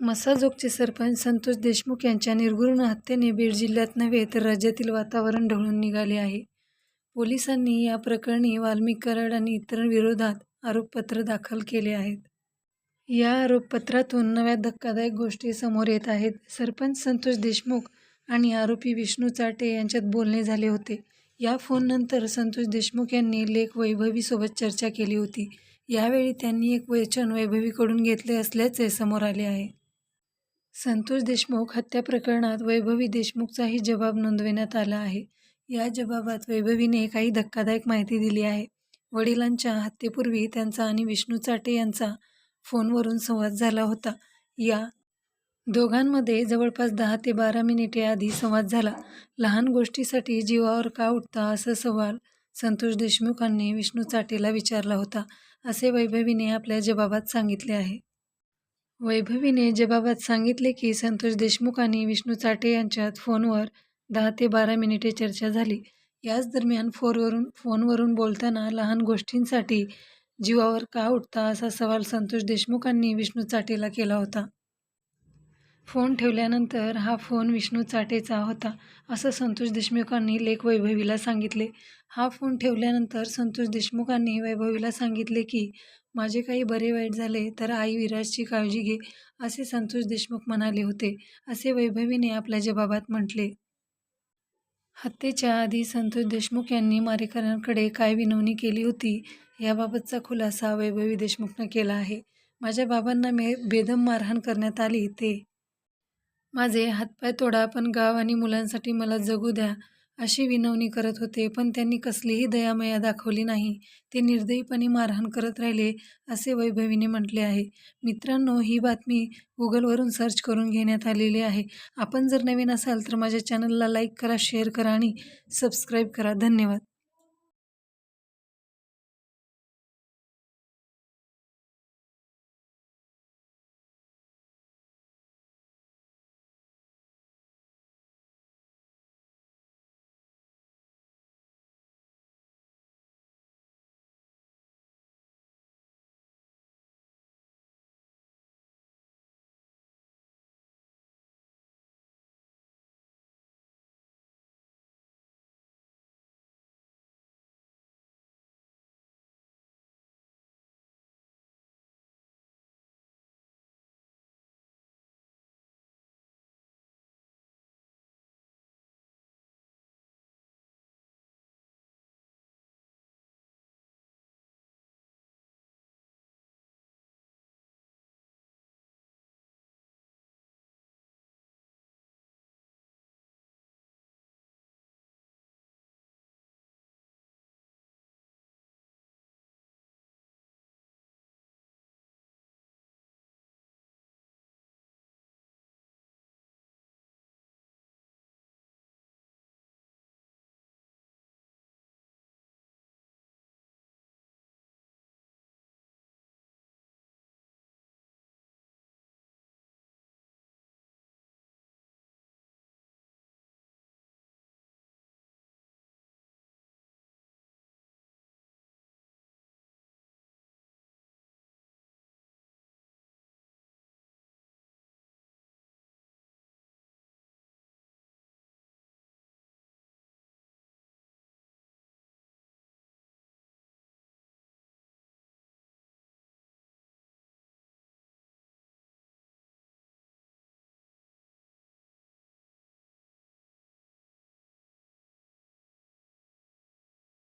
मसाजोगचे सरपंच संतोष देशमुख यांच्या निर्घृण हत्येने बीड जिल्ह्यात नव्हे तर राज्यातील वातावरण ढवळून निघाले आहे. पोलिसांनी या प्रकरणी वाल्मिक कराड आणि इतरांविरोधात आरोपपत्र दाखल केले आहेत. या आरोपपत्रातून नव्या धक्कादायक गोष्टी समोर येत आहेत. सरपंच संतोष देशमुख आणि आरोपी विष्णू चाटे यांच्यात बोलणे झाले होते. या फोननंतर संतोष देशमुख यांनी लेख वैभवीसोबत चर्चा केली होती. यावेळी त्यांनी एक वचन वैभवीकडून घेतले असल्याचे समोर आले आहे. संतोष देशमुख हत्या प्रकरणात वैभवी देशमुखचाही जबाब नोंदवण्यात आला आहे. या जबाबात वैभवीने काही धक्कादायक माहिती दिली आहे. वडिलांच्या हत्येपूर्वी त्यांचा आणि विष्णू चाटे यांचा फोनवरून संवाद झाला होता. या दोघांमध्ये जवळपास दहा ते बारा मिनिटे आधी संवाद झाला. लहान गोष्टीसाठी जीवावर का उठता असा सवाल संतोष देशमुखांनी विष्णू चाटेला विचारला होता, असे वैभवीने आपल्या जबाबात सांगितले आहे. वैभवीने जबाबात सांगितले की संतोष देशमुख आणि विष्णू चाटे यांच्यात फोनवर दहा ते बारा मिनिटे चर्चा झाली. याच दरम्यान फोनवरून फोनवरून बोलताना लहान गोष्टींसाठी जीवावर का उठता असा सवाल संतोष देशमुखांनी विष्णू चाटेला केला होता. फोन ठेवल्यानंतर हा फोन विष्णू चाटेचा होता, असं संतोष देशमुखांनी लेख वैभवीला सांगितले. हा फोन ठेवल्यानंतर संतोष देशमुखांनी वैभवीला सांगितले की, माझे काही बरे वाईट झाले तर आई विराजची काळजी घे, असे संतोष देशमुख म्हणाले होते, असे वैभवीने आपल्या जबाबात म्हटले. हत्येच्या आधी संतोष देशमुख यांनी मारेकऱ्यांकडे काय विनवणी केली होती, याबाबतचा खुलासा वैभवी देशमुखनं केला आहे. माझ्या बाबांना मे बेदम मारहाण करण्यात आली. ते माझे हातपाय तोडा पण गाव आणि मुलांसाठी मला जगू द्या, अशी विनवणी करत होते. पण त्यांनी कसलीही दयामया दाखवली नाही. ते निर्दयीपणे मारहाण करत राहिले, असे वैभवीने म्हटले आहे. मित्रांनो, ही बातमी गुगलवरून सर्च करून घेण्यात आलेली आहे. आपण जर नवीन असाल तर माझ्या चॅनलला लाईक करा, शेअर करा आणि सबस्क्राईब करा. धन्यवाद.